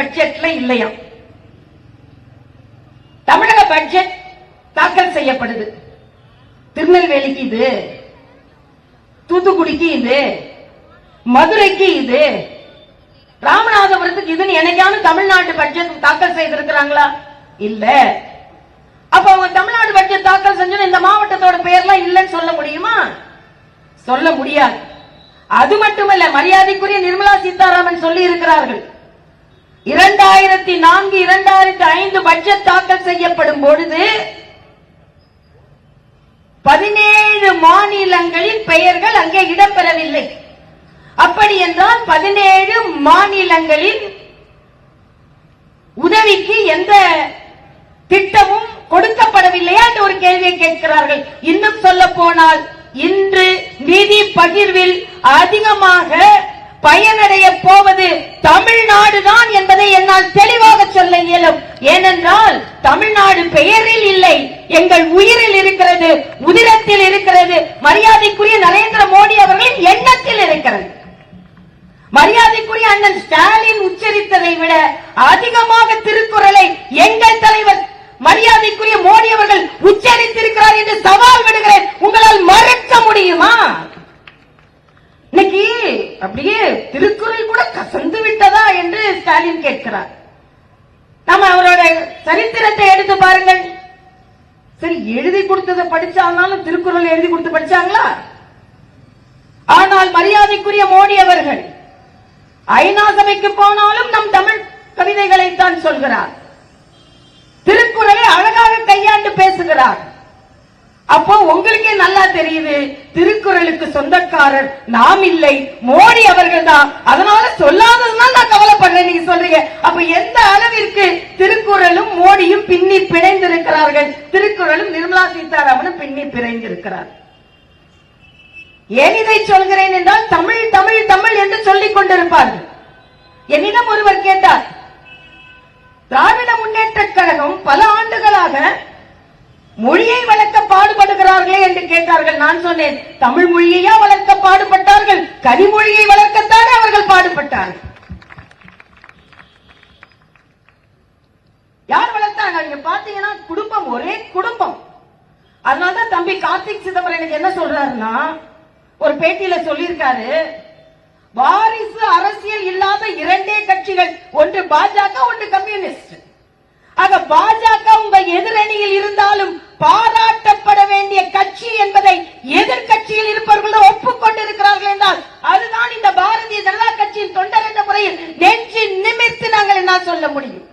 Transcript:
பட்ஜெட்ல இல்லையா? தமிழக பட்ஜெட் தாக்கல் செய்யப்படுது. திருநெல்வேலிக்கு இது தூத்துக்குடிக்கு இது மதுரைக்கு இது. ராமநாதபுரத்துக்கு இதுன்னு எனக்கான தமிழ்நாட்டு பட்ஜெட் தாக்கல் செய்திருக்கிறாங்களா? இல்ல. அப்ப அவங்க தமிழ்நாடு பட்ஜெட் தாக்கல் செஞ்சு இந்த மாவட்டத்தோட பெயர்லாம் இல்லைன்னு சொல்ல முடியுமா? சொல்ல முடியாது. அது மட்டுமல்ல மரியாதைக்குரிய நிர்மலா சீதாராமன் சொல்லி இருக்கிறார்கள் இரண்டாயிரத்தி நான்கு இரண்டாயிரத்தி ஐந்து பட்ஜெட் தாக்கல் செய்யப்படும் பொழுது பதினேழு மாநிலங்களின் பெயர்கள் அங்கே இடம்பெறவில்லை. அப்படி என்றால் பதினேழு மாநிலங்களின் உதவிக்கு எந்த திட்டமும் கொடுக்கப்படவில்லையா என்று ஒரு கேள்வியை கேட்கிறார்கள். இன்னும் சொல்ல போனால் இன்று நிதி பகிர்வில் அதிகமாக பயனடைய போவது தமிழ்நாடு தான் என்பதை என்னால் தெளிவாக சொல்ல இயலும். ஏனென்றால் தமிழ்நாடு பெயரில் இல்லை எங்கள் உயிரில் இருக்கிறது உதிரத்தில் இருக்கிறது. மரியாதைக்குரிய நரேந்திர மோடி அவர்களின் எண்ணத்தில் இருக்கிறது. மரியாதைக்குரிய அண்ணன் ஸ்டாலின் உச்சரித்ததை விட அதிகமாக திருக்குறளை எங்கள் தலைவர் மரியாதைக்குரிய மோடி அவர்கள் உச்சரித்திருக்கிறார் என்று சவால் விடுகிறேன். உங்களால் மறுக்க முடியுமா? அப்படியே திருக்குறள் கூட கசந்து விட்டதா என்று ஸ்டாலின் கேட்கிறார். நம்ம அவரோட சரித்திரத்தை எடுத்து பாருங்கள். சரி எழுதி கொடுத்ததை படிச்சாலும் திருக்குறள் எழுதி கொடுத்து படிச்சாங்களா? ஆனால் மரியாதைக்குரிய மோடி அவர்கள் ஐநா சபைக்கு போனாலும் நம் தமிழ் கவிதைகளை தான் சொல்கிறார். திருக்குறளை அழகாக கையாண்டு பேசுகிறார். அப்போ உங்களுக்கே நல்லா தெரியுது. திருக்குறளுக்கு சொந்தக்காரர் நாம் இல்லை. மோடி அவர்கள் தான். அதனால சொல்லாததுதான் நான் கவலைப்படுறேன். நீங்க சொல்றீங்க. அப்ப எந்த அளவிற்கு திருக்குறளும் மோடியும் பின்னி பிணைந்திருக்கிறார்கள்? திருக்குறளும் நிர்மலா சீதாராமனும் பின்னி பிணைந்திருக்கிறார். ஏன் இதை சொல்கிறேன் என்றால் தமிழ் தமிழ் தமிழ் என்று சொல்லிக் கொண்டிருப்பார்கள். என்னிடம் ஒருவர் கேட்டார். திராவிட முன்னேற்ற கழகம் பல ஆண்டுகளாக மொழியை வளர்க்க பாடுபடுகிறார்களே என்று கேட்டார்கள். நான் சொன்னேன் தமிழ் மொழியையா வளர்க்க பாடுபட்டார்கள்? கனிமொழியை வளர்க்கத்தானே அவர்கள் பாடுபட்டார்கள்? யார் வளர்த்தாங்க? நீங்க பாத்தீங்கன்னா குடும்பம் ஒரே குடும்பம். அதனாலதான் தம்பி கார்த்திக் சிதம்பரம் எனக்கு என்ன சொல்றாருன்னா ஒரு பேட்டியில சொல்லியிருக்காரு வாரிசு அரசியல் இல்லாத இரண்டே கட்சிகள் ஒன்று பாஜக ஒன்று கம்யூனிஸ்ட். ஆக பாஜக உங்க எதிரணியில் இருந்தாலும் பாராட்டப்பட வேண்டிய கட்சி என்பதை எதிர்கட்சியில் இருப்பவர்கள் ஒப்புக்கொண்டிருக்கிறார்கள் என்றால் அதுதான் இந்த பாரதிய ஜனதா கட்சியின் தொண்டர் என்ற முறையில் நெஞ்சு நிமித்து நாங்கள் என்ன சொல்ல முடியும்?